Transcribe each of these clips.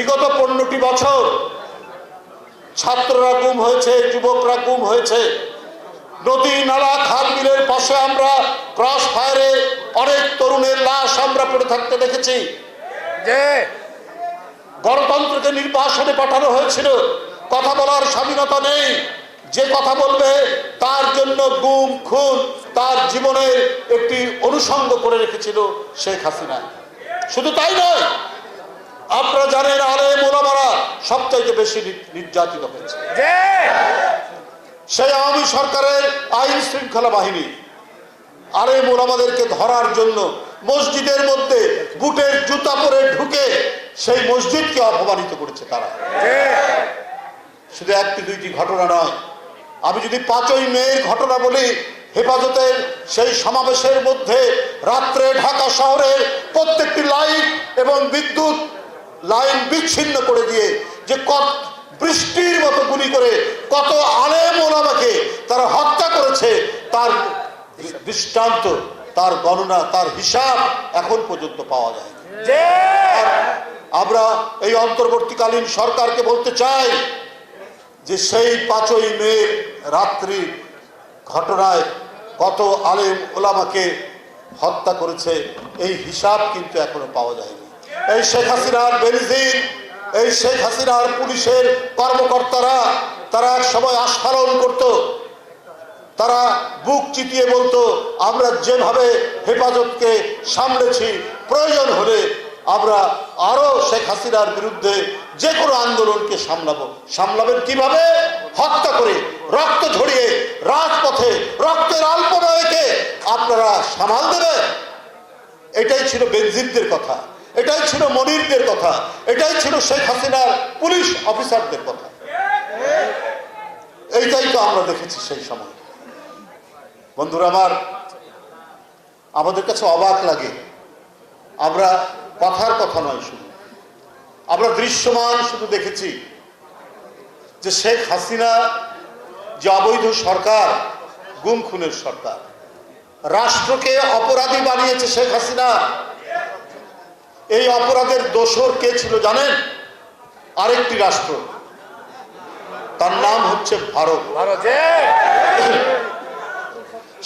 বিগত পনেরোটি বছর ছাত্ররা গুম হয়েছে যুবকরা গুম হয়েছে। নদী নালা খাল বিলের পাশে আমরা ক্রস ফায়ারে অনেক তরুণের লাশ আমরা পড়ে থাকতে দেখেছি। যে গণতন্ত্রকে নির্বাসনে পাঠানো হয়েছিল। কথা বলার স্বাধীনতা নেই। যে কথা বলবে তার জন্য গুম খুন তার জীবনের একটি অনুষঙ্গ করে রেখেছিল শেখ হাসিনা। শুধু তাই নয় আপনারা জানেন আলে মোলামারা সবচাইতে বেশি নির্যাতিত হয়েছে। সেই আওয়ামী সরকারের আইন শৃঙ্খলা বাহিনী আরে মোলামাদেরকে ধরার জন্য মসজিদের মধ্যে বুটের জুতা পরে ঢুকে সেই মসজিদকে অপমানিত করেছে তারা। শুধু একটি দুইটি ঘটনা নয় আমি যদি পাঁচই মেয়ের ঘটনা বলি হেফাজতের সেই সমাবেশের মধ্যে রাত্রে ঢাকা শহরের প্রত্যেকটি লাইট এবং বিদ্যুৎ লাইন বিচ্ছিন্ন করে দিয়ে যে কত বৃষ্টির মতো গুলি করে কত আলেম ওলামাকে তারা হত্যা করেছে তার দৃষ্টান্ত তার গণনা তার হিসাব এখন পর্যন্ত পাওয়া যায় আমরা এই অন্তর্বর্তীকালীন সরকারকে বলতে চাই যে সেই পাঁচই মে রাত্রি ঘটনায় কত আলেম ওলামাকে হত্যা করেছে এই হিসাব কিন্তু এখনও পাওয়া যায়নি। এই শেখ হাসিনার বেনজিন এই শেখ হাসিনার পুলিশের কর্মকর্তারা, তারা এক সময় আস্ফালন করত। তারা বুক চিতিয়ে বলতো, আমরা যেভাবে হেফাজতকে সামলেছি, প্রয়োজন হলে আমরা আরও শেখ হাসিনার বিরুদ্ধে যে কোনো আন্দোলনকে সামলাবো। সামলাবেন কীভাবে? হত্যা করে, রক্ত ঝরিয়ে, রাজপথে, রক্তের আল্পনয়কে আপনারা সামাল দেবে এটাই ছিল বেনজিরদের কথা। এটাই ছিল মনিরদের কথা, এটাই ছিল শেখ হাসিনার পুলিশ অফিসারদের কথা। এইটাই তো আমরা দেখেছি সেই সময়। বন্ধুরা আমার, আমাদের কাছে অবাক লাগে, আমরা কথার কথা নয় শুধু, আমরা দৃশ্যমান শুধু দেখেছি যে শেখ হাসিনা যে অবৈধ সরকার, গুম খুনের সরকার, রাষ্ট্রকে অপরাধী বানিয়েছে শেখ হাসিনা। এই অপরাধের দোষর কে ছিল জানেন? আরেকটি রাষ্ট্র। তার নাম হচ্ছে ভারত।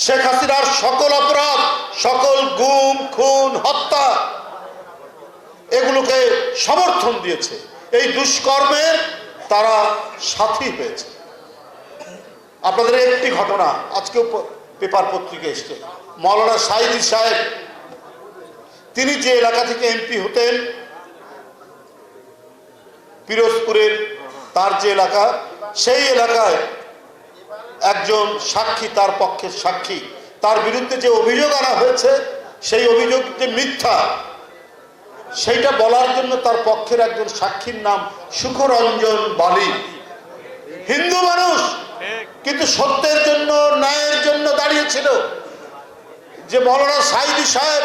শেখ হাসিনার সকল অপরাধ সকল গুম খুন হত্যা এগুলোকে সমর্থন দিয়েছে। এই দুষ্কর্মের তারা সাথী হয়েছে। আপনাদের একটি ঘটনা আজকেও পেপার পত্রিকা এসছে। মৌলানা সাইদি সাহেব তিনি যে এলাকা থেকে এমপি হতেন, পিরোজপুরের তার যে এলাকা, সেই এলাকায় একজন সাক্ষী তার পক্ষের সাক্ষী। তার বিরুদ্ধে যে অভিযোগ আনা হয়েছে, সেই অভিযোগ যে মিথ্যা, সেইটা বলার জন্য তার পক্ষের একজন সাক্ষীর নাম সুখরঞ্জন বালি। হিন্দু মানুষ, কিন্তু সত্যের জন্য, ন্যায়ের জন্য দাঁড়িয়েছিল। যে মৌলানা সাইদি সাহেব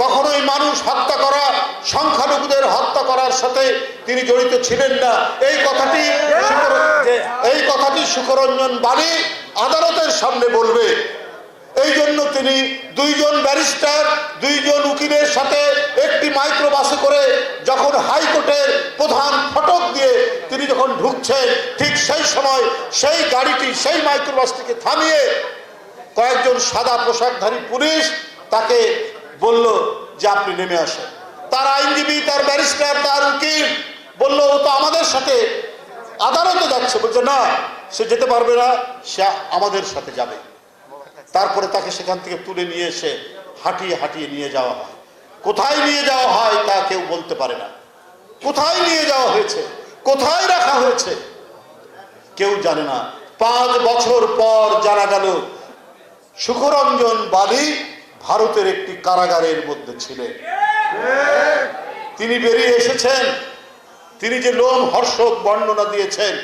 কখনোই মানুষ হত্যা করা, সংখ্যালঘুদের হত্যা করার সাথে তিনি জড়িত ছিলেন না। এই কথাটি এই কথাটি সুখরঞ্জন বাণী আদালতের সামনে বলবে। এই জন্য তিনি দুইজন ব্যারিস্টার, দুইজন উকিলের সাথে একটি মাইক্রোবাসে করে যখন হাইকোর্টের প্রধান ফটক দিয়ে তিনি যখন ঢুকছেন, ঠিক সেই সময় সেই গাড়িটি, সেই মাইক্রোবাসটিকে থামিয়ে কয়েকজন সাদা পোশাকধারী পুলিশ তাকে বলল, যে আপনি নেমে আসেন। তার আইনজীবী, তার ব্যারিস্টার, তার উকিল বলল, ও তো আমাদের সাথে। আদালতে যাচ্ছে, বলছে, না, সে যেতে পারবে না, সে আমাদের সাথে যাবে। তারপরে তাকে সেখান থেকে তুলে নিয়ে এসে হাঁটিয়ে হাঁটিয়ে নিয়ে যাওয়া হয়। কোথায় নিয়ে যাওয়া হয় তা কেউ বলতে পারে না। কোথায় নিয়ে যাওয়া হয়েছে? কোথায় রাখা হয়েছে? কেউ জানে না। পাঁচ বছর পর জানা গেল সুখরঞ্জন বালি ভারতের একটি কারাগারের মধ্যে ছিলেন। তিনি বেরিয়ে এসেছেন। তিনি যে লোম হর্ষক বর্ণনা দিয়েছেন,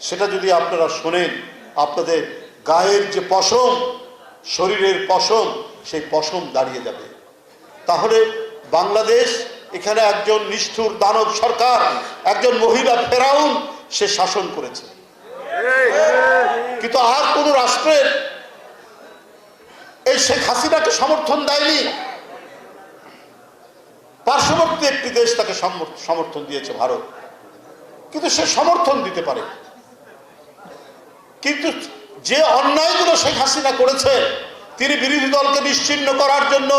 সেটা যদি আপনারা শোনেন, আপনাদের গায়ের যে পশম, শরীরের পশম, সেই পশম দাঁড়িয়ে যাবে। তাহলে বাংলাদেশ, এখানে একজন নিষ্ঠুর দানব সরকার, একজন মহিলা ফেরাউন, সে শাসন করেছে। কিন্তু আর কোন রাষ্ট্রের শেখ হাসিনাকে সমর্থন দেয়নি। পার্শ্ববর্তী একটি দেশ তাকে সমর্থন দিয়েছে ভারত। কিন্তু সে সমর্থন দিতে পারে। কিন্তু যে অন্যায়গুলো শেখ হাসিনা করেছে, তিনি বিরোধী দলকে নিশ্চিহ্ন করার জন্য,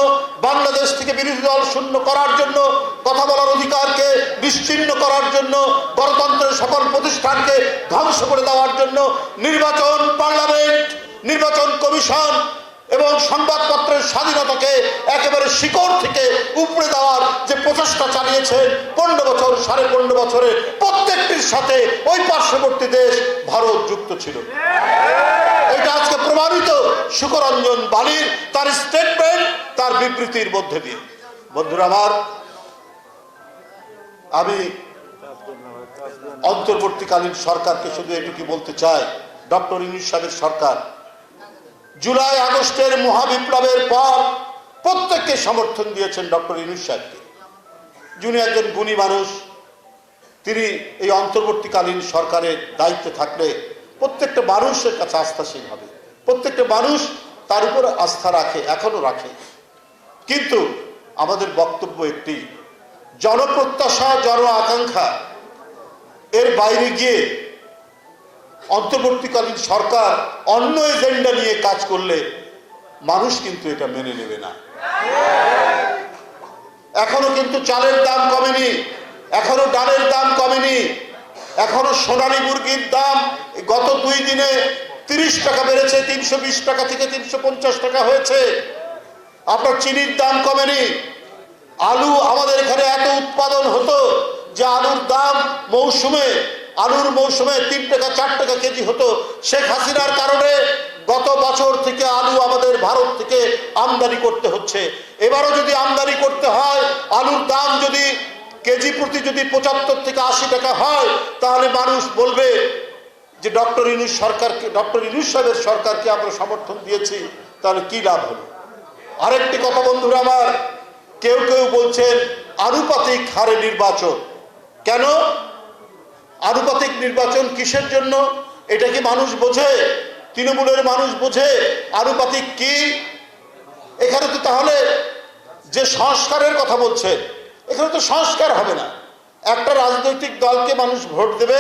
বাংলাদেশ থেকে বিরোধী দল শূন্য করার জন্য, কথা বলার অধিকারকে নিশ্চিহ্ন করার জন্য, গণতন্ত্রের সকল প্রতিষ্ঠানকে ধ্বংস করে দেওয়ার জন্য, নির্বাচন পার্লামেন্ট, নির্বাচন কমিশন এবং সংবাদপত্রের স্বাধীনতাকে একেবারে শিকড় থেকে উপড়ে দেওয়ার যে প্রচেষ্টা চালিয়েছেন পনেরো বছর, সাড়ে পনেরো বছরে প্রত্যেকটির সাথে ওই পার্শ্ববর্তী দেশ ভারত যুক্ত ছিল। এটা আজকে প্রমাণিত সুকরঞ্জন বালির তার স্টেটমেন্ট তার বিবৃতির মধ্যে দিয়ে। বন্ধুরা আমার, আমি অন্তর্বর্তীকালীন সরকারকে শুধু এটুকু বলতে চাই, ডক্টর ইউনুস সাহেবের সরকার জুলাই আগস্টের মহাবিপ্লবের পর প্রত্যেককে সমর্থন দিয়েছেন ডক্টর ইউনুস সাহেবকে। যিনি একজন গুণী মানুষ, তিনি এই অন্তর্বর্তীকালীন সরকারের দায়িত্বে থাকলে প্রত্যেকটা মানুষের কাছে আস্থাশীল হবে। প্রত্যেকটা মানুষ তার উপর আস্থা রাখে এখনও রাখে। কিন্তু আমাদের বক্তব্য একটি, জনপ্রত্যাশা জন আকাঙ্ক্ষা এর বাইরে গিয়ে অন্তর্বর্তীকালীন সরকার অন্য এজেন্ডা নিয়ে কাজ করলে মানুষ কিন্তু এটা মেনে নেবে না। এখনও কিন্তু চালের দাম কমেনি, এখনও ডালের দাম কমেনি, এখনও সোনালী মুরগির দাম গত দুই দিনে তিরিশ টাকা বেড়েছে, তিনশো বিশ টাকা থেকে তিনশো পঞ্চাশ টাকা হয়েছে। আপনার চিনির দাম কমেনি। আলু আমাদের এখানে এত উৎপাদন হতো যে আলুর দাম মৌসুমে আলুর মৌসুমে তিন টাকা, চার টাকা কেজি হতো। শেখ হাসিনার কারণে গত বছর থেকে আলু আমাদের ভারত থেকে আমদানি করতে হচ্ছে। এবারও যদি আমদানি করতে হয়, আলুর দাম যদি কেজি প্রতি যদি পঁচাত্তর থেকে আশি টাকা হয়, তাহলে মানুষ বলবে যে ডক্টর ইনুস সরকারকে, ডক্টর ইনুস সাহেবের সরকারকে আমরা সমর্থন দিয়েছি, তাহলে কি লাভ হলো? আরেকটি কথা বন্ধুরা আমার, কেউ কেউ বলছেন আনুপাতিক হারে নির্বাচন। কেন? আনুপাতিক নির্বাচন কিসের জন্য? এটা কি মানুষ বোঝে? তৃণমূলের মানুষ বোঝে? আনুপাতিক কি? এখানে তো তাহলে যে সংস্কারের কথা বলছে, এখানে তো সংস্কার হবে না। একটা রাজনৈতিক দলকে মানুষ ভোট দেবে,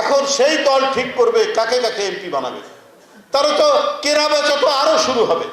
এখন সেই দল ঠিক করবে কাকে কাকে এমপি বানাবে। তাহলে তো কেনা বেচা তো আরও শুরু হবে।